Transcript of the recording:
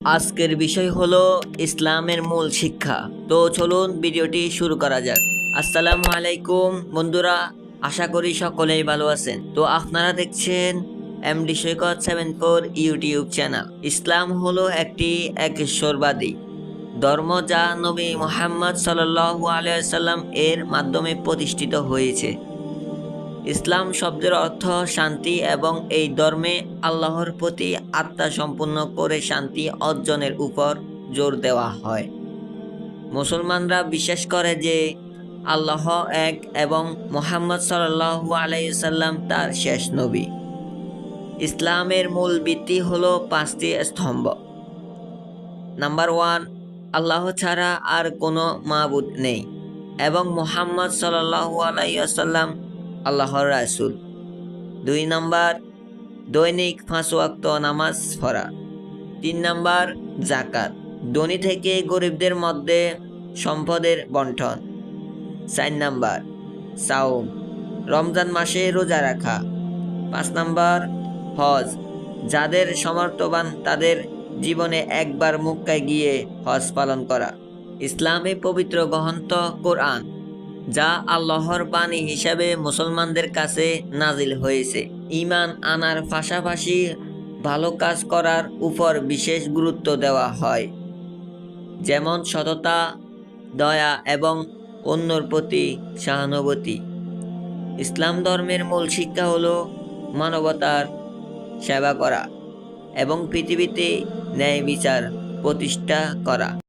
আজকের বিষয় হলো ইসলামের মূল শিক্ষা। তো চলুন ভিডিওটি শুরু করা যাক। আসসালামু আলাইকুম। বন্ধুরা, আশা করি সকলেই ভালো আছেন। তো আপনারা দেখছেন MD Saikat seven four YouTube channel. ইসলাম হলো একটি একেশ্বরবাদী ধর্ম যা নবী মোহাম্মদ সাল্লু আলিয়াল্লাম এর মাধ্যমে প্রতিষ্ঠিত হয়েছে। ইসলাম শব্দের অর্থ শান্তি এবং এই ধর্মে আল্লাহর প্রতি আত্মা সম্পূর্ণ করে শান্তি অর্জনের উপর জোর দেওয়া হয়। মুসলমানরা বিশ্বাস করে যে আল্লাহ এক এবং মোহাম্মদ সাল্লাহু আলাইসাল্লাম তার শেষ নবী। ইসলামের মূল ভিত্তি হল পাঁচটি স্তম্ভ। নাম্বার ওয়ান, আল্লাহ ছাড়া আর কোনো মাবুদ নেই এবং মোহাম্মদ সাল্লাহু আলাইসাল্লাম আল্লাহর রাসুল। দুই নাম্বার, দৈনিক পাঁচ নামাজ পড়া। তিন নাম্বার জাকাত ধনী থেকে গরিবদের মধ্যে সম্পদের বন্টন। চার নাম্বার সাউম রমজান মাসে রোজা রাখা। পাঁচ নাম্বার, হজ, যাদের সমর্থবান তাদের জীবনে একবার মুক্কায় গিয়ে হজ পালন করা। ইসলামে পবিত্র গ্রহন্ত কোরআন। যা আল্লাহর বাণী হিসাবে মুসলমানদের কাছে নাজিল হয়েছে। ইমান আনার পাশাপাশি ভালো কাজ করার উপর বিশেষ গুরুত্ব দেওয়া হয়। যেমন সততা, দয়া এবং অন্যর প্রতি সহানুভূতি। ইসলাম ধর্মের মূল শিক্ষা হল মানবতার সেবা করা এবং পৃথিবীতে ন্যায় বিচার প্রতিষ্ঠা করা।